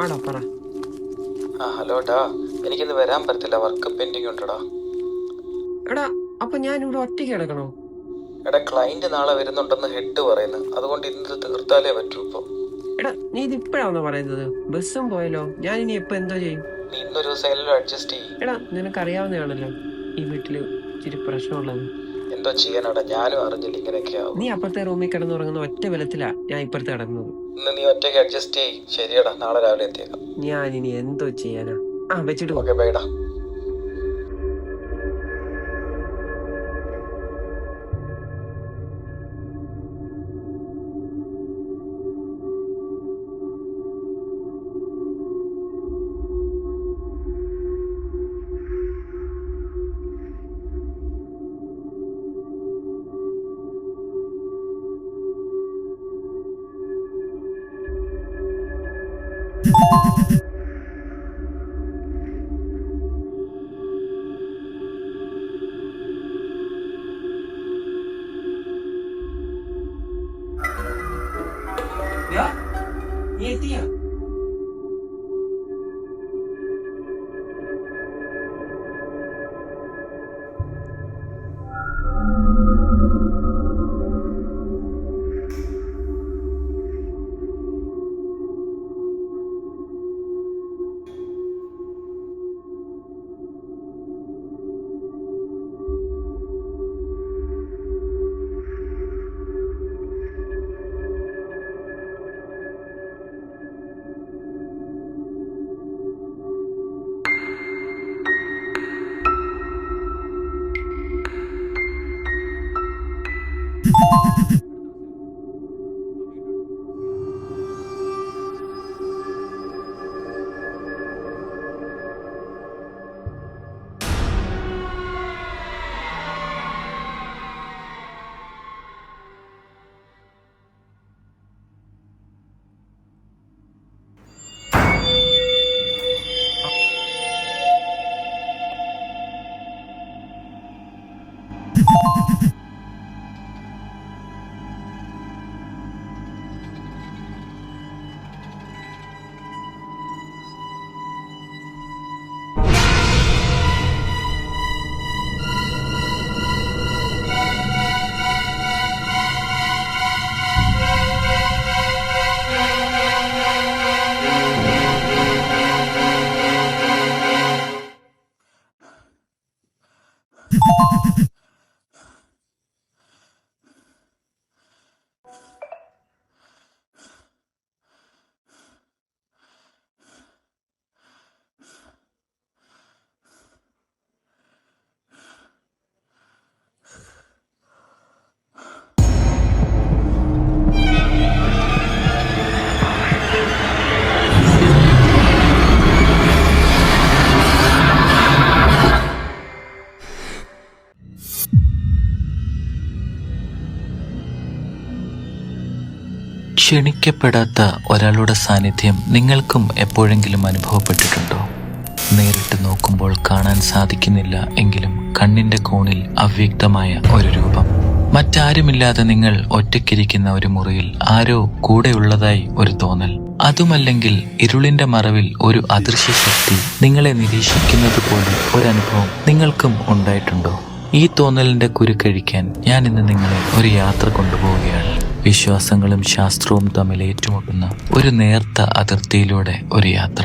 ആടാ പറ. ആ ഹലോ ഡാ എനിക്കിന്ന് വരാൻ പറ്റത്തില്ല. വർക്ക് പെൻഡിങ് ഉണ്ടടാ. എടാ അപ്പൊ ഞാൻ ഇവിടെ ഒറ്റയ്ക്ക് കിടക്കണോ? എടാ ക്ലയന്റ് നാളെ വരുന്നുണ്ടെന്ന് ഹെഡ് പറയുന്നു. അതുകൊണ്ട് ഇന്ന് തീർത്താലേ പറ്റൂ ഇപ്പൊ. എടാ നീ ഇത് ഇപ്പഴാണോ പറയുന്നത്? ബസ്സും പോയല്ലോ. ഞാൻ ഇനി ഇപ്പൊ എന്തോ ചെയ്യും? നീ ഇന്നൊരു ദിവസം അഡ്ജസ്റ്റ് ചെയ്യും. എടാ നിനക്കറിയാവുന്നതാണല്ലോ ഈ വീട്ടിൽ ഇച്ചിരി പ്രശ്നമുള്ളത്. എന്തോ ചെയ്യാനാടാ? ഞാനും അറിഞ്ഞില്ല ഇങ്ങനെയൊക്കെയാവും നീ അപ്പുറത്തെ റൂമിൽ കിടന്നുറങ്ങുന്ന ഒറ്റ ബലത്തിലാ ഞാൻ ഇപ്പുറത്ത് കിടന്നത്. ഇന്ന് നീ ഒറ്റയ്ക്ക് അഡ്ജസ്റ്റ് ചെയ്യും. ശരിയടാ നാളെ രാവിലെ എത്തിയേക്കാം. ഞാൻ ഇനി എന്തോ ചെയ്യാനാ? ആ വെച്ചിട്ട് ഓക്കെ ബൈഡാ Ha ha ha ha! ക്ഷണിക്കപ്പെടാത്ത ഒരാളുടെ സാന്നിധ്യം നിങ്ങൾക്കും എപ്പോഴെങ്കിലും അനുഭവപ്പെട്ടിട്ടുണ്ടോ? നേരിട്ട് നോക്കുമ്പോൾ കാണാൻ സാധിക്കുന്നില്ല എങ്കിലും കണ്ണിന്റെ കോണിൽ അവ്യക്തമായ ഒരു രൂപം. മറ്റാരുമില്ലാതെ നിങ്ങൾ ഒറ്റയ്ക്കിരിക്കുന്ന ഒരു മുറിയിൽ ആരോ കൂടെയുള്ളതായി ഒരു തോന്നൽ. അതുമല്ലെങ്കിൽ ഇരുളിന്റെ മറവിൽ ഒരു അദൃശ്യ ശക്തി നിങ്ങളെ നിരീക്ഷിക്കുന്നത് പോലെ ഒരനുഭവം നിങ്ങൾക്കും ഉണ്ടായിട്ടുണ്ടോ? ഈ തോന്നലിന്റെ കുരുക്കഴിക്കാൻ ഞാൻ ഇന്ന് നിങ്ങളെ ഒരു യാത്ര കൊണ്ടുപോവുകയാണ്. വിശ്വാസങ്ങളും ശാസ്ത്രവും തമ്മിൽ ഏറ്റുമുട്ടുന്ന ഒരു നേർത്ത അതിർത്തിയിലൂടെ ഒരു യാത്ര.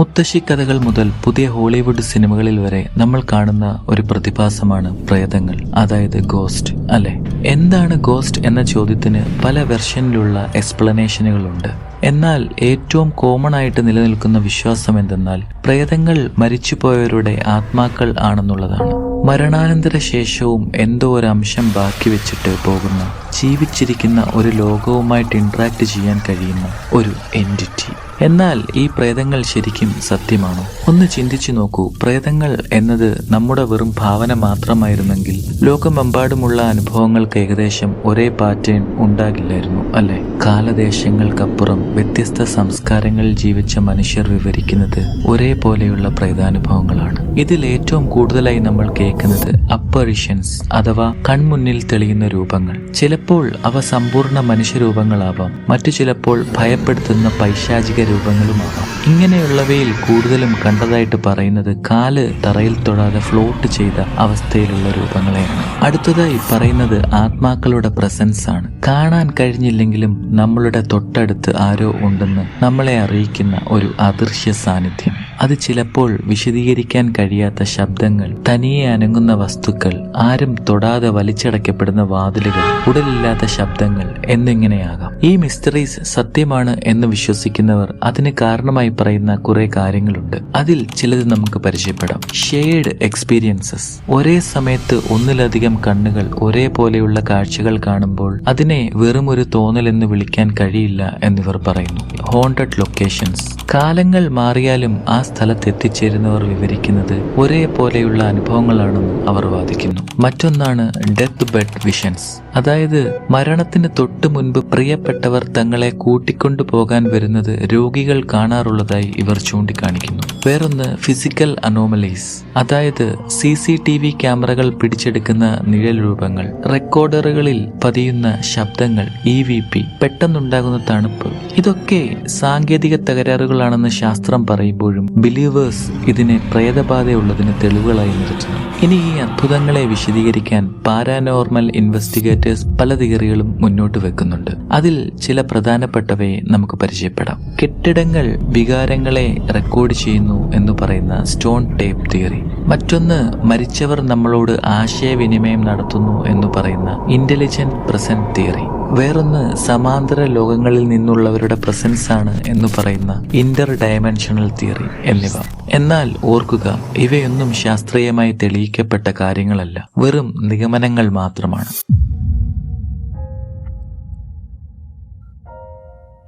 മുത്തശ്ശി കഥകൾ മുതൽ പുതിയ ഹോളിവുഡ് സിനിമകളിൽ വരെ നമ്മൾ കാണുന്ന ഒരു പ്രതിഭാസമാണ് പ്രേതങ്ങൾ അതായത് ഗോസ്റ്റ് അല്ലെ? എന്താണ് ഗോസ്റ്റ് എന്ന ചോദ്യത്തിന് പല വെർഷനിലുള്ള എക്സ്പ്ലനേഷനുകളുണ്ട് എന്നാൽ ഏറ്റവും കോമൺ ആയിട്ട് നിലനിൽക്കുന്ന വിശ്വാസം എന്തെന്നാൽ പ്രേതങ്ങൾ മരിച്ചുപോയവരുടെ ആത്മാക്കൾ ആണെന്നുള്ളതാണ്. മരണാനന്തര ശേഷവും എന്തോ ഒരു അംശം ബാക്കി വെച്ചിട്ട് പോകുന്ന ജീവിച്ചിരിക്കുന്ന ഒരു ലോകവുമായിട്ട് ഇന്ററാക്ട് ചെയ്യാൻ കഴിയുന്ന ഒരു എന്റിറ്റി എന്നാൽ ഈ പ്രേതങ്ങൾ ശരിക്കും സത്യമാണോ? ഒന്ന് ചിന്തിച്ചു നോക്കൂ. പ്രേതങ്ങൾ എന്നത് നമ്മുടെ വെറും ഭാവന മാത്രമായിരുന്നെങ്കിൽ ലോകമെമ്പാടുമുള്ള അനുഭവങ്ങൾക്ക് ഏകദേശം ഒരേ പാറ്റേൺ ഉണ്ടാകില്ലായിരുന്നു അല്ലെ? കാലദേശങ്ങൾക്കപ്പുറം വ്യത്യസ്ത സംസ്കാരങ്ങളിൽ ജീവിച്ച മനുഷ്യർ വിവരിക്കുന്നത് ഒരേപോലെയുള്ള പ്രേതാനുഭവങ്ങളാണ്. ഇതിൽ ഏറ്റവും കൂടുതലായി നമ്മൾ കേൾക്കുന്നത് അപ്പറിഷൻസ് അഥവാ കൺമുന്നിൽ തെളിയുന്ന രൂപങ്ങൾ. ചിലപ്പോൾ അവ സമ്പൂർണ മനുഷ്യരൂപങ്ങളാവാം. മറ്റു ചിലപ്പോൾ ഭയപ്പെടുത്തുന്ന പൈശാചിക രൂപങ്ങളുമാവാം ഇങ്ങനെയുള്ളവയിൽ കൂടുതലും കണ്ടതായിട്ട് പറയുന്നത് കാൽ തറയിൽ തൊടാതെ ഫ്ലോട്ട് ചെയ്ത അവസ്ഥയിലുള്ള രൂപങ്ങളെയാണ്. അടുത്തതായി പറയുന്നത് ആത്മാക്കളുടെ പ്രസൻസ് ആണ്. കാണാൻ കഴിഞ്ഞില്ലെങ്കിലും നമ്മളുടെ തൊട്ടടുത്ത് ആരോ ഉണ്ടെന്ന് നമ്മളെ അറിയിക്കുന്ന ഒരു അദൃശ്യ സാന്നിധ്യം. അത് ചിലപ്പോൾ വിശദീകരിക്കാൻ കഴിയാത്ത ശബ്ദങ്ങൾ തനിയെ അനങ്ങുന്ന വസ്തുക്കൾ ആരും തൊടാതെ വലിച്ചടയ്ക്കപ്പെടുന്ന വാതിലുകൾ ഉടലില്ലാത്ത ശബ്ദങ്ങൾ എന്നിങ്ങനെയാകാം. ഈ മിസ്റ്ററീസ് സത്യമാണ് എന്ന് വിശ്വസിക്കുന്നവർ അതിന് കാരണമായി പറയുന്ന കുറെ കാര്യങ്ങളുണ്ട്. അതിൽ ചിലത് നമുക്ക് പരിചയപ്പെടാം. ഷെയർഡ് എക്സ്പീരിയൻസസ് ഒരേ സമയത്ത് ഒന്നിലധികം കണ്ണുകൾ ഒരേപോലെയുള്ള കാഴ്ചകൾ കാണുമ്പോൾ അതിനെ വെറും ഒരു തോന്നൽ എന്ന് വിളിക്കാൻ കഴിയില്ല എന്നിവർ പറയുന്നു. ഹോണ്ടഡ് ലൊക്കേഷൻസ് കാലങ്ങൾ മാറിയാലും ആ സ്ഥലത്ത് എത്തിച്ചേരുന്നവർ വിവരിക്കുന്നത് ഒരേപോലെയുള്ള അനുഭവങ്ങളാണെന്ന് അവർ വാദിക്കുന്നു. മറ്റൊന്നാണ് ഡെത്ത് ബെഡ് വിഷൻസ് അതായത് മരണത്തിന് തൊട്ടു മുൻപ് പ്രിയപ്പെട്ടവർ തങ്ങളെ കൂട്ടിക്കൊണ്ടു പോകാൻ വരുന്നത് രോഗികൾ കാണാറുള്ളതായി ഇവർ ചൂണ്ടിക്കാണിക്കുന്നു. വേറൊന്ന് ഫിസിക്കൽ അനോമലീസ് അതായത് സി സി ടി വി ക്യാമറകൾ പിടിച്ചെടുക്കുന്ന നിഴൽ രൂപങ്ങൾ റെക്കോർഡറുകളിൽ പതിയുന്ന ശബ്ദങ്ങൾ ഇ വി പി പെട്ടെന്നുണ്ടാകുന്ന തണുപ്പ്. ഇതൊക്കെ സാങ്കേതിക തകരാറുകളാണെന്ന് ശാസ്ത്രം പറയുമ്പോഴും ബിലീവേഴ്സ് ഇതിനെ പ്രേതബാധയുള്ളതിന് തെളിവുകളായി നിർത്തുന്നു. ഇനി ഈ അത്ഭുതങ്ങളെ വിശദീകരിക്കാൻ പാരാനോർമൽ ഇൻവെസ്റ്റിഗേറ്റേഴ്സ് പല തിയറികളും മുന്നോട്ട് വെക്കുന്നുണ്ട്. അതിൽ ചില പ്രധാനപ്പെട്ടവയെ നമുക്ക് പരിചയപ്പെടാം. കെട്ടിടങ്ങൾ വികാരങ്ങളെ റെക്കോർഡ് ചെയ്യുന്നു എന്ന് പറയുന്ന സ്റ്റോൺ ടേപ്പ് തിയറി. മറ്റൊന്ന് മരിച്ചവർ നമ്മളോട് ആശയവിനിമയം നടത്തുന്നു എന്ന് പറയുന്ന ഇന്റലിജന്റ് പ്രസന്റ് തിയറി. വേറൊന്ന് സമാന്തര ലോകങ്ങളിൽ നിന്നുള്ളവരുടെ പ്രസൻസ് ആണ് എന്ന് പറയുന്ന ഇന്റർ ഡയമെൻഷണൽ തിയറി എന്നിവ. എന്നാൽ ഓർക്കുക ഇവയൊന്നും ശാസ്ത്രീയമായി തെളിയിക്കപ്പെട്ട കാര്യങ്ങളല്ല. വെറും നിഗമനങ്ങൾ മാത്രമാണ്.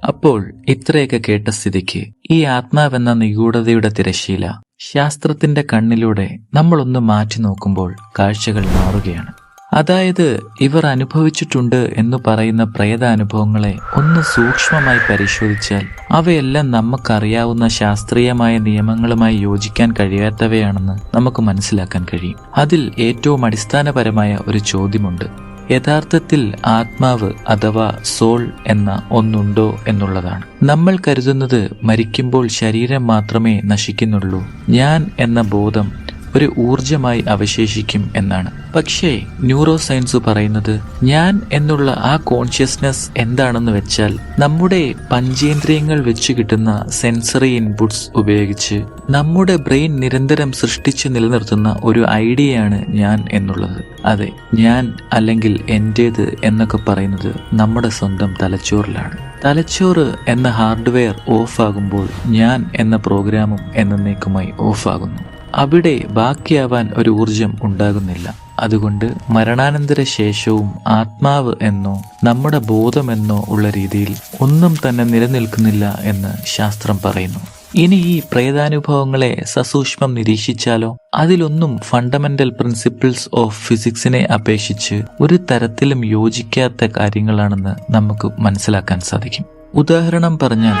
അപ്പോൾ ഇത്രയൊക്കെ കേട്ട സ്ഥിതിക്ക് ഈ ആത്മാവെന്ന നിഗൂഢതയുടെ തിരശീല ശാസ്ത്രത്തിന്റെ കണ്ണിലൂടെ നമ്മളൊന്ന് മാറ്റി നോക്കുമ്പോൾ കാഴ്ചകൾ മാറുകയാണ്. അതായത് ഇവർ അനുഭവിച്ചിട്ടുണ്ട് എന്ന് പറയുന്ന പ്രേതാനുഭവങ്ങളെ ഒന്ന് സൂക്ഷ്മമായി പരിശോധിച്ചാൽ അവയെല്ലാം നമുക്കറിയാവുന്ന ശാസ്ത്രീയമായ നിയമങ്ങളുമായി യോജിക്കാൻ കഴിയാത്തവയാണെന്ന് നമുക്ക് മനസ്സിലാക്കാൻ കഴിയും. അതിൽ ഏറ്റവും അടിസ്ഥാനപരമായ ഒരു ചോദ്യമുണ്ട്. യഥാർത്ഥത്തിൽ ആത്മാവ് അഥവാ സോൾ എന്ന ഒന്നുണ്ടോ എന്നുള്ളതാണ്. നമ്മൾ കരുതുന്നത് മരിക്കുമ്പോൾ ശരീരം മാത്രമേ നശിക്കുന്നുള്ളൂ. ഞാൻ എന്ന ബോധം ഒരു ഊർജമായി അവശേഷിക്കും എന്നാണ്. പക്ഷേ ന്യൂറോ സയൻസ് പറയുന്നത് ഞാൻ എന്നുള്ള ആ കോൺഷ്യസ്നെസ് എന്താണെന്ന് വെച്ചാൽ നമ്മുടെ പഞ്ചേന്ദ്രിയങ്ങൾ വെച്ച് കിട്ടുന്ന സെൻസറി ഇൻപുട്സ് ഉപയോഗിച്ച് നമ്മുടെ ബ്രെയിൻ നിരന്തരം സൃഷ്ടിച്ച് നിലനിർത്തുന്ന ഒരു ഐഡിയയാണ് ഞാൻ എന്നുള്ളത്. അതെ ഞാൻ അല്ലെങ്കിൽ എന്റേത് എന്നൊക്കെ പറയുന്നത് നമ്മുടെ സ്വന്തം തലച്ചോറിലാണ്. തലച്ചോറ് എന്ന ഹാർഡ്വെയർ ഓഫ് ആകുമ്പോൾ ഞാൻ എന്ന പ്രോഗ്രാമും എന്നേക്കുമായി ഓഫ് ആകുന്നു അവിടെ ബാക്കിയാവാൻ ഒരു ഊർജം ഉണ്ടാകുന്നില്ല. അതുകൊണ്ട് മരണാനന്തര ശേഷവും ആത്മാവ് എന്നോ നമ്മുടെ ബോധമെന്നോ ഉള്ള രീതിയിൽ ഒന്നും തന്നെ നിലനിൽക്കുന്നില്ല എന്ന് ശാസ്ത്രം പറയുന്നു. ഇനി ഈ പ്രേതാനുഭവങ്ങളെ സസൂക്ഷ്മം നിരീക്ഷിച്ചാലോ? അതിലൊന്നും ഫണ്ടമെന്റൽ പ്രിൻസിപ്പിൾസ് ഓഫ് ഫിസിക്സിനെ അപേക്ഷിച്ച് ഒരു തരത്തിലും യോജിക്കാത്ത കാര്യങ്ങളാണെന്ന് നമുക്ക് മനസ്സിലാക്കാൻ സാധിക്കും. ഉദാഹരണം പറഞ്ഞാൽ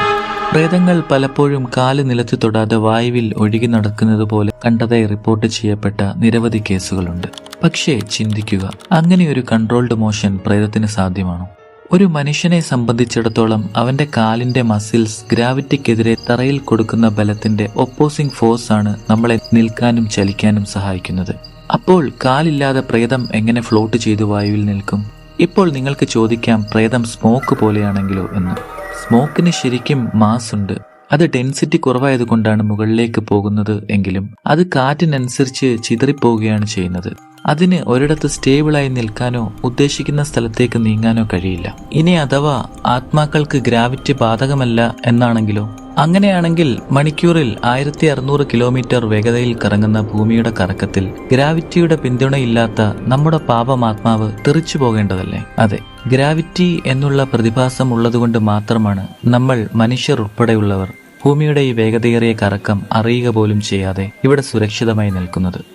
പ്രേതങ്ങൾ പലപ്പോഴും കാൽ നിലത്ത് തൊടാതെ വായുവിൽ ഒഴുകി നടക്കുന്നത് പോലെ കണ്ടതായി റിപ്പോർട്ട് ചെയ്യപ്പെട്ട നിരവധി കേസുകളുണ്ട്. പക്ഷേ ചിന്തിക്കുക അങ്ങനെ ഒരു കൺട്രോൾഡ് മോഷൻ പ്രേതത്തിന് സാധ്യമാണോ? ഒരു മനുഷ്യനെ സംബന്ധിച്ചിടത്തോളം അവന്റെ കാലിന്റെ മസിൽസ് ഗ്രാവിറ്റിക്കെതിരെ തറയിൽ കൊടുക്കുന്ന ബലത്തിന്റെ ഒപ്പോസിംഗ് ഫോഴ്സ് ആണ് നമ്മളെ നിൽക്കാനും ചലിക്കാനും സഹായിക്കുന്നത്. അപ്പോൾ കാലില്ലാതെ പ്രേതം എങ്ങനെ ഫ്ലോട്ട് ചെയ്ത് വായുവിൽ നിൽക്കും? ഇപ്പോൾ നിങ്ങൾക്ക് ചോദിക്കാം പ്രേതം സ്മോക്ക് പോലെയാണെങ്കിലോ എന്ന്. സ്മോക്കിന് ശരിക്കും മാസ് ഉണ്ട് അത് ഡെൻസിറ്റി കുറവായതുകൊണ്ടാണ് മുകളിലേക്ക് പോകുന്നത് എങ്കിലും അത് കാറ്റിനനുസരിച്ച് ചിതറിപ്പോവുകയാണ് ചെയ്യുന്നത്. അതിന് ഒരിടത്ത് സ്റ്റേബിളായി നിൽക്കാനോ ഉദ്ദേശിക്കുന്ന സ്ഥലത്തേക്ക് നീങ്ങാനോ കഴിയില്ല. ഇനി അഥവാ ആത്മാക്കൾക്ക് ഗ്രാവിറ്റി ബാധകമല്ല എന്നാണെങ്കിലോ? അങ്ങനെയാണെങ്കിൽ മണിക്കൂറിൽ ആയിരത്തി അറുന്നൂറ് കിലോമീറ്റർ വേഗതയിൽ കറങ്ങുന്ന ഭൂമിയുടെ കറക്കത്തിൽ ഗ്രാവിറ്റിയുടെ പിന്തുണയില്ലാത്ത നമ്മുടെ പാപമാത്മാവ് തെറിച്ചു പോകേണ്ടതല്ലേ? അതെ ഗ്രാവിറ്റി എന്നുള്ള പ്രതിഭാസം ഉള്ളതുകൊണ്ട് മാത്രമാണ് നമ്മൾ മനുഷ്യർ ഉൾപ്പെടെയുള്ളവർ ഭൂമിയുടെ ഈ വേഗതയേറിയ കറക്കം അറിയുക പോലും ചെയ്യാതെ ഇവിടെ സുരക്ഷിതമായി നിൽക്കുന്നത്.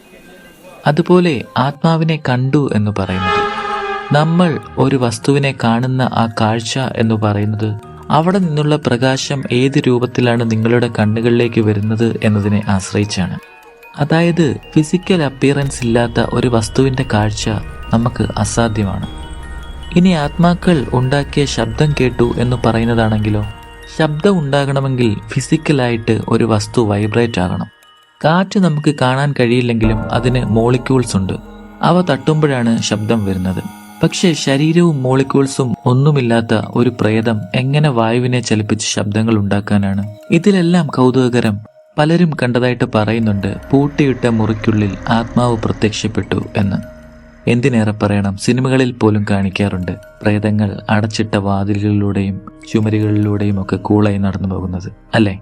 അതുപോലെ ആത്മാവിനെ കണ്ടു എന്ന് പറയുന്നത്. നമ്മൾ ഒരു വസ്തുവിനെ കാണുന്ന ആ കാഴ്ച എന്ന് പറയുന്നത് അവിടെ നിന്നുള്ള പ്രകാശം ഏത് രൂപത്തിലാണ് നിങ്ങളുടെ കണ്ണുകളിലേക്ക് വരുന്നത് എന്നതിനെ ആശ്രയിച്ചാണ്. അതായത് ഫിസിക്കൽ അപ്പിയറൻസ് ഇല്ലാത്ത ഒരു വസ്തുവിന്റെ കാഴ്ച നമുക്ക് അസാധ്യമാണ്. ഇനി ആത്മാക്കൾ ഉണ്ടാക്കിയ ശബ്ദം കേട്ടു എന്ന് പറയുന്നതാണെങ്കിലോ? ശബ്ദം ഉണ്ടാകണമെങ്കിൽ ഫിസിക്കലായിട്ട് ഒരു വസ്തു വൈബ്രേറ്റ് ആകണം. കാറ്റ് നമുക്ക് കാണാൻ കഴിയില്ലെങ്കിലും അതിന് മോളിക്യൂൾസ് ഉണ്ട്. അവ തട്ടുമ്പോഴാണ് ശബ്ദം വരുന്നത്. പക്ഷേ ശരീരവും മോളിക്യൂൾസും ഒന്നുമില്ലാത്ത ഒരു പ്രേതം എങ്ങനെ വായുവിനെ ചലിപ്പിച്ച് ശബ്ദങ്ങൾ ഉണ്ടാക്കാനാണ്? ഇതിലെല്ലാം കൗതുകകരം. പലരും കണ്ടതായിട്ട് പറയുന്നുണ്ട് പൂട്ടിയിട്ട മുറിക്കുള്ളിൽ ആത്മാവ് പ്രത്യക്ഷപ്പെട്ടു എന്ന്. എന്തിനേറെ പറയണം സിനിമകളിൽ പോലും കാണിക്കാറുണ്ട് പ്രേതങ്ങൾ അടച്ചിട്ട വാതിലുകളിലൂടെയും ചുമരുകളിലൂടെയും ഒക്കെ കൂളായി നടന്നു പോകുന്നത് അല്ലേ?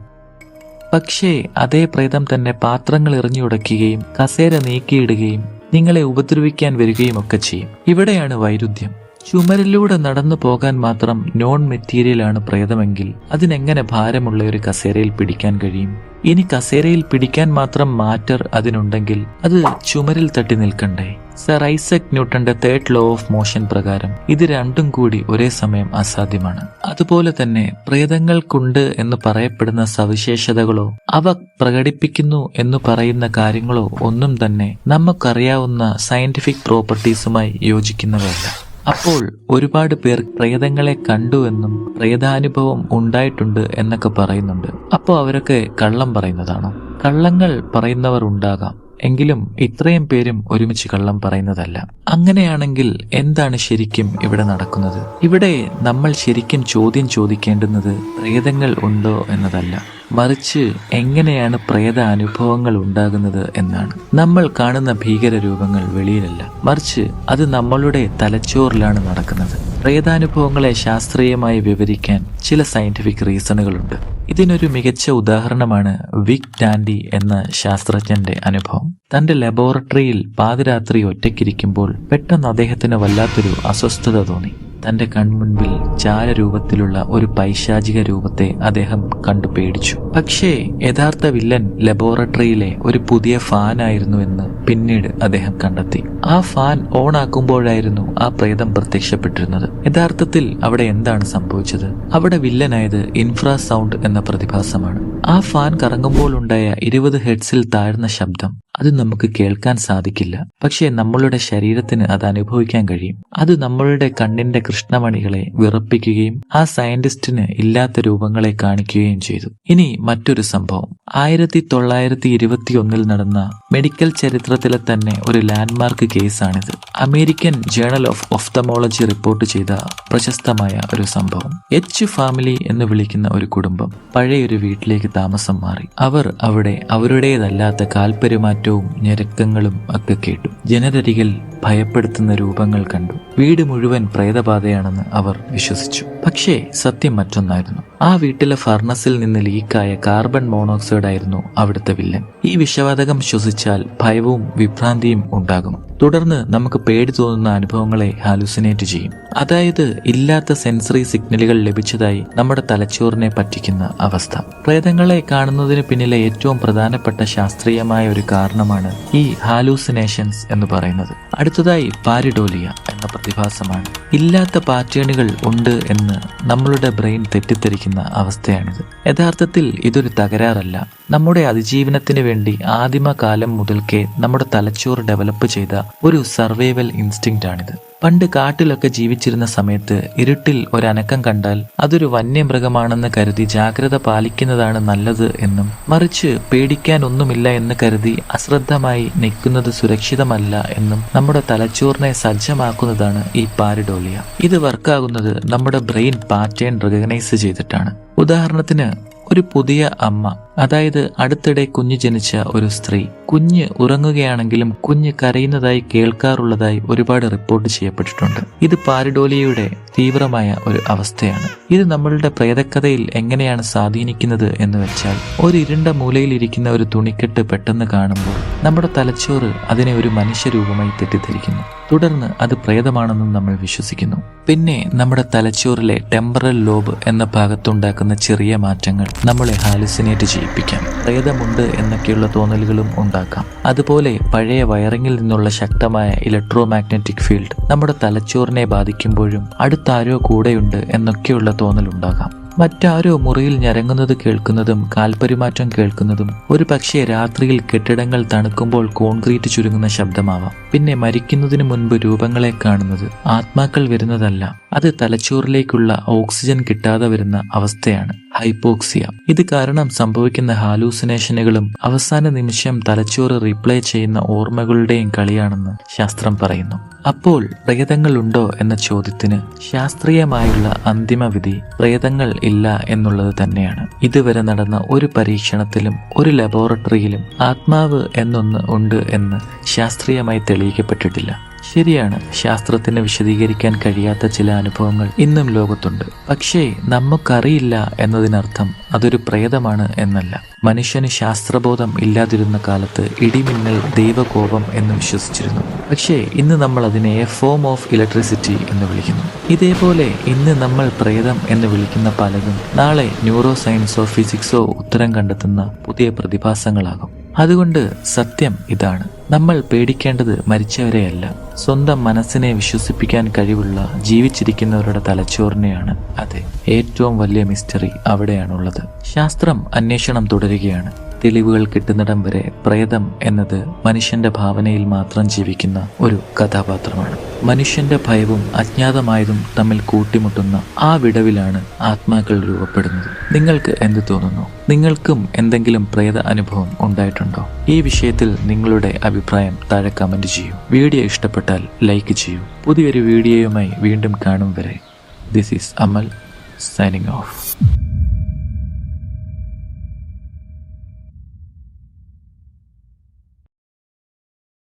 പക്ഷേ അതേ പ്രേതം തന്നെ പാത്രങ്ങൾ എറിഞ്ഞുടയ്ക്കുകയും കസേര നീക്കിയിടുകയും നിങ്ങളെ ഉപദ്രവിക്കാൻ വരികയും ഒക്കെ ചെയ്യും. ഇവിടെയാണ് വൈരുദ്ധ്യം. ചുമരിലൂടെ നടന്നു പോകാൻ മാത്രം നോൺ മെറ്റീരിയലാണ് പ്രേതമെങ്കിൽ അതിനെങ്ങനെ ഭാരമുള്ള ഒരു കസേരയിൽ പിടിക്കാൻ കഴിയും? ഇനി കസേരയിൽ പിടിക്കാൻ മാത്രം മാറ്റർ അതിനുണ്ടെങ്കിൽ അത് ചുമരിൽ തട്ടി നിൽക്കണ്ടേ? സർ ഐസക് ന്യൂട്ടന്റെ തേർഡ് ലോ ഓഫ് മോഷൻ പ്രകാരം ഇത് രണ്ടും കൂടി ഒരേ സമയം അസാധ്യമാണ്. അതുപോലെ തന്നെ പ്രേതങ്ങൾക്കുണ്ട് എന്ന് പറയപ്പെടുന്ന സവിശേഷതകളോ അവ പ്രകടിപ്പിക്കുന്നു എന്ന് പറയുന്ന കാര്യങ്ങളോ ഒന്നും തന്നെ നമുക്കറിയാവുന്ന സയന്റിഫിക് പ്രോപ്പർട്ടീസുമായി യോജിക്കുന്നവയല്ല. അപ്പോൾ ഒരുപാട് പേർ പ്രേതങ്ങളെ കണ്ടുവെന്നും പ്രേതാനുഭവം ഉണ്ടായിട്ടുണ്ട് എന്നൊക്കെ പറയുന്നുണ്ട്. അപ്പോൾ അവരൊക്കെ കള്ളം പറയുന്നതാണോ? കള്ളങ്ങൾ പറയുന്നവർ ഉണ്ടാകാം. എങ്കിലും ഇത്രയും പേരും ഒരുമിച്ച് കള്ളം പറയുന്നതല്ല. അങ്ങനെയാണെങ്കിൽ എന്താണ് ശരിക്കും ഇവിടെ നടക്കുന്നത്? ഇവിടെ നമ്മൾ ശരിക്കും ചോദ്യം ചോദിക്കേണ്ടുന്നത് പ്രേതങ്ങൾ ഉണ്ടോ എന്നതല്ല. മറിച്ച് എങ്ങനെയാണ് പ്രേത അനുഭവങ്ങൾ ഉണ്ടാകുന്നത് എന്നാണ്. നമ്മൾ കാണുന്ന ഭീകര രൂപങ്ങൾ വെളിയിലല്ല. മറിച്ച് അത് നമ്മളുടെ തലച്ചോറിലാണ് നടക്കുന്നത്. പ്രേതാനുഭവങ്ങളെ ശാസ്ത്രീയമായി വിവരിക്കാൻ ചില സയന്റിഫിക് റീസണുകളുണ്ട് ഇതിനൊരു മികച്ച ഉദാഹരണമാണ് വിക് ഡാൻഡി എന്ന ശാസ്ത്രജ്ഞന്റെ അനുഭവം. തന്റെ ലബോറട്ടറിയിൽ പാതിരാത്രി ഒറ്റയ്ക്കിരിക്കുമ്പോൾ പെട്ടെന്ന് അദ്ദേഹത്തിന് വല്ലാത്തൊരു അസ്വസ്ഥത തോന്നി. തന്റെ കൺമുൻപിൽ ചാരരൂപത്തിലുള്ള ഒരു പൈശാചിക രൂപത്തെ അദ്ദേഹം കണ്ടു പേടിച്ചു. പക്ഷേ യഥാർത്ഥ വില്ലൻ ലബോറട്ടറിയിലെ ഒരു പുതിയ ഫാൻ ആയിരുന്നു എന്ന് പിന്നീട് അദ്ദേഹം കണ്ടെത്തി. ആ ഫാൻ ഓണാക്കുമ്പോഴായിരുന്നു ആ പ്രേതം പ്രത്യക്ഷപ്പെട്ടിരുന്നത്. യഥാർത്ഥത്തിൽ അവിടെ എന്താണ് സംഭവിച്ചത്? അവിടെ വില്ലനായത് ഇൻഫ്രാസൗണ്ട് എന്ന പ്രതിഭാസമാണ്. ആ ഫാൻ കറങ്ങുമ്പോൾ ഉണ്ടായ ഇരുപത് ഹെഡ്സിൽ താഴ്ന്ന ശബ്ദം അത് നമുക്ക് കേൾക്കാൻ സാധിക്കില്ല. പക്ഷേ നമ്മളുടെ ശരീരത്തിന് അത് അനുഭവിക്കാൻ കഴിയും. അത് നമ്മളുടെ കണ്ണിന്റെ കൃഷ്ണമണികളെ വിറപ്പിക്കുകയും ആ സയന്റിസ്റ്റിന് ഇല്ലാത്ത രൂപങ്ങളെ കാണിക്കുകയും ചെയ്തു. ഇനി മറ്റൊരു സംഭവം. ആയിരത്തി തൊള്ളായിരത്തി ഇരുപത്തി ഒന്നിൽ നടന്ന മെഡിക്കൽ ചരിത്രത്തിലെ തന്നെ ഒരു landmark കേസാണിത്. American journal of ophthalmology report ചെയ്ത പ്രശസ്തമായ ഒരു സംഭവം. എച്ച് ഫാമിലി എന്ന് വിളിക്കുന്ന ഒരു കുടുംബം പഴയൊരു വീട്ടിലേക്ക് താമസം മാറി. അവർ അവിടെ അവരുടേതല്ലാത്ത കാൽപെരുമാറ്റവും ഞെരുക്കങ്ങളും ഒക്കെ കേട്ടു. ജനതരികിൽ ഭയപ്പെടുത്തുന്ന രൂപങ്ങൾ കണ്ടു. വീട് മുഴുവൻ പ്രേതബാധയാണെന്ന് അവർ വിശ്വസിച്ചു. പക്ഷേ സത്യം മറ്റൊന്നായിരുന്നു. ആ വീട്ടിലെ ഫർണസിൽ നിന്ന് ലീക്കായ കാർബൺ മോണോക്സൈഡ് ആയിരുന്നു അവിടുത്തെ വില്ലൻ. ഈ വിഷവാതകം ശ്വസിച്ചാൽ ഭയവും വിഭ്രാന്തിയും ഉണ്ടാകും തുടർന്ന് നമുക്ക് പേടി തോന്നുന്ന അനുഭവങ്ങളെ ഹാലുസിനേറ്റ് ചെയ്യും. അതായത് ഇല്ലാത്ത സെൻസറി സിഗ്നലുകൾ ലഭിച്ചതായി നമ്മുടെ തലച്ചോറിനെ പറ്റിക്കുന്ന അവസ്ഥ. പ്രേതങ്ങളെ കാണുന്നതിന് പിന്നിലെ ഏറ്റവും പ്രധാനപ്പെട്ട ശാസ്ത്രീയമായ ഒരു കാരണമാണ് ഈ ഹാലൂസിനേഷൻസ് എന്ന് പറയുന്നത്. അടുത്തതായി പാരിഡോലിയ എന്ന പ്രതിഭാസമാണ്. ഇല്ലാത്ത പാറ്റേണുകൾ ഉണ്ട് എന്ന് നമ്മളുടെ ബ്രെയിൻ തെറ്റിദ്ധരിക്കുന്ന അവസ്ഥയാണിത്. യഥാർത്ഥത്തിൽ ഇതൊരു തകരാറല്ല. നമ്മുടെ അതിജീവനത്തിന് വേണ്ടി ആദിമകാലം മുതൽക്കേ നമ്മുടെ തലച്ചോറ് ഡെവലപ്പ് ചെയ്ത ഒരു സർവൈവൽ ഇൻസ്റ്റിങ്ക്റ്റ് ആണിത്. പണ്ട് കാട്ടിലൊക്കെ ജീവിച്ചിരുന്ന സമയത്ത് ഇരുട്ടിൽ ഒരനക്കം കണ്ടാൽ അതൊരു വന്യമൃഗമാണെന്ന് കരുതി ജാഗ്രത പാലിക്കുന്നതാണ് നല്ലത് എന്നും മറിച്ച് പേടിക്കാൻ ഒന്നുമില്ല എന്ന് കരുതി അശ്രദ്ധമായി നിൽക്കുന്നത് സുരക്ഷിതമല്ല എന്നും നമ്മുടെ തലച്ചോറിനെ സജ്ജമാക്കുന്നതാണ് ഈ പാരിഡോലിയ ഇത് വർക്കാകുന്നത് നമ്മുടെ ബ്രെയിൻ പാറ്റേൺ റെക്കഗ്നൈസ് ചെയ്തിട്ടാണ്. ഉദാഹരണത്തിന് ഒരു പുതിയ അമ്മ അതായത് അടുത്തിടെ കുഞ്ഞ് ജനിച്ച ഒരു സ്ത്രീ. കുഞ്ഞ് ഉറങ്ങുകയാണെങ്കിലും കുഞ്ഞ് കരയുന്നതായി കേൾക്കാറുള്ളതായി ഒരുപാട് റിപ്പോർട്ട് ചെയ്യപ്പെട്ടിട്ടുണ്ട്. ഇത് പാരിഡോലിയയുടെ തീവ്രമായ ഒരു അവസ്ഥയാണ്. ഇത് നമ്മളുടെ പ്രേതക്കഥയിൽ എങ്ങനെയാണ് സ്വാധീനിക്കുന്നത് എന്ന് വെച്ചാൽ ഒരു ഇരുണ്ട മൂലയിൽ ഇരിക്കുന്ന ഒരു തുണിക്കെട്ട് പെട്ടെന്ന് കാണുമ്പോൾ നമ്മുടെ തലച്ചോറ് അതിനെ ഒരു മനുഷ്യരൂപമായി തെറ്റിദ്ധരിക്കുന്നു. തുടർന്ന് അത് പ്രേതമാണെന്നും നമ്മൾ വിശ്വസിക്കുന്നു. പിന്നെ നമ്മുടെ തലച്ചോറിലെ ടെമ്പറൽ ലോബ് എന്ന ഭാഗത്തുണ്ടാക്കുന്ന ചെറിയ മാറ്റങ്ങൾ നമ്മളെ ഹാലുസിനേറ്റ് ചെയ്യിപ്പിക്കാം പ്രേതമുണ്ട് എന്നൊക്കെയുള്ള തോന്നലുകളും ഉണ്ടാക്കാം. അതുപോലെ പഴയ വയറിങ്ങിൽ നിന്നുള്ള ശക്തമായ ഇലക്ട്രോ മാഗ്നറ്റിക് ഫീൽഡ് നമ്മുടെ തലച്ചോറിനെ ബാധിക്കുമ്പോഴും അടുത്താരോ കൂടെയുണ്ട് എന്നൊക്കെയുള്ള തോന്നലുണ്ടാകാം. മറ്റാരോ മുറിയിൽ ഞരങ്ങുന്നത് കേൾക്കുന്നതും കാൽപരിമാറ്റം കേൾക്കുന്നതും ഒരു പക്ഷേ രാത്രിയിൽ കെട്ടിടങ്ങൾ തണുക്കുമ്പോൾ കോൺക്രീറ്റ് ചുരുങ്ങുന്ന ശബ്ദമാവാം. പിന്നെ മരിക്കുന്നതിന് മുൻപ് രൂപങ്ങളെ കാണുന്നത് ആത്മാക്കൾ വരുന്നതല്ല. അത് തലച്ചോറിലേക്കുള്ള ഓക്സിജൻ കിട്ടാതെ വരുന്ന അവസ്ഥയാണ് ഹൈപ്പോക്സിയ. ഇത് കാരണം സംഭവിക്കുന്ന ഹാലൂസിനേഷനുകളും അവസാന നിമിഷം തലച്ചോറ് റീപ്ലേ ചെയ്യുന്ന ഓർമ്മകളുടെയും കളിയാണെന്ന് ശാസ്ത്രം പറയുന്നു. അപ്പോൾ പ്രേതങ്ങളുണ്ടോ എന്ന ചോദ്യത്തിന് ശാസ്ത്രീയമായുള്ള അന്തിമ വിധി പ്രേതങ്ങൾ ഇല്ല എന്നുള്ളത് തന്നെയാണ്. ഇതുവരെ നടന്ന ഒരു പരീക്ഷണത്തിലും ഒരു ലബോറട്ടറിയിലും ആത്മാവ് എന്നൊന്ന് ഉണ്ട് എന്ന് ശാസ്ത്രീയമായി തെളിയിക്കപ്പെട്ടിട്ടില്ല. ശരിയാണ്. ശാസ്ത്രത്തിന് വിശദീകരിക്കാൻ കഴിയാത്ത ചില അനുഭവങ്ങൾ ഇന്നും ലോകത്തുണ്ട്. പക്ഷേ നമുക്കറിയില്ല എന്നതിനർത്ഥം അതൊരു പ്രേതമാണ് എന്നല്ല. മനുഷ്യന് ശാസ്ത്രബോധം ഇല്ലാതിരുന്ന കാലത്ത് ഇടിമിന്നൽ ദൈവകോപം എന്ന് വിശ്വസിച്ചിരുന്നു. പക്ഷേ ഇന്ന് നമ്മൾ അതിനെ എ ഫോം ഓഫ് ഇലക്ട്രിസിറ്റി എന്ന് വിളിക്കുന്നു. ഇതേപോലെ ഇന്ന് നമ്മൾ പ്രേതം എന്ന് വിളിക്കുന്ന പലതും നാളെ ന്യൂറോ സയൻസോ ഫിസിക്സോ ഉത്തരം കണ്ടെത്തുന്ന പുതിയ പ്രതിഭാസങ്ങളാകും. അതുകൊണ്ട് സത്യം ഇതാണ്. നമ്മൾ പേടിക്കേണ്ടത് മരിച്ചവരെയല്ല. സ്വന്തം മനസ്സിനെ വിശ്വസിപ്പിക്കാൻ കഴിവുള്ള ജീവിച്ചിരിക്കുന്നവരുടെ തലച്ചോറിനെയാണ് അതെ. ഏറ്റവും വലിയ മിസ്റ്ററി അവിടെയാണുള്ളത്. ശാസ്ത്രം അന്വേഷണം തുടരുകയാണ്. തെളിവുകൾ കിട്ടുന്നിടം വരെ പ്രേതം എന്നത് മനുഷ്യന്റെ ഭാവനയിൽ മാത്രം ജീവിക്കുന്ന ഒരു കഥാപാത്രമാണ്. മനുഷ്യന്റെ ഭയവും അജ്ഞാതമായതും തമ്മിൽ കൂട്ടിമുട്ടുന്ന ആ വിടവിലാണ് ആത്മാക്കൾ രൂപപ്പെടുന്നത്. നിങ്ങൾക്ക് എന്ത് തോന്നുന്നു? നിങ്ങൾക്കും എന്തെങ്കിലും പ്രേത അനുഭവം ഉണ്ടായിട്ടുണ്ടോ? ഈ വിഷയത്തിൽ നിങ്ങളുടെ അഭിപ്രായം താഴെ കമന്റ് ചെയ്യൂ. വീഡിയോ ഇഷ്ടപ്പെട്ടാൽ ലൈക്ക് ചെയ്യൂ. പുതിയൊരു വീഡിയോയുമായി വീണ്ടും കാണും വരെ. This is Amal signing off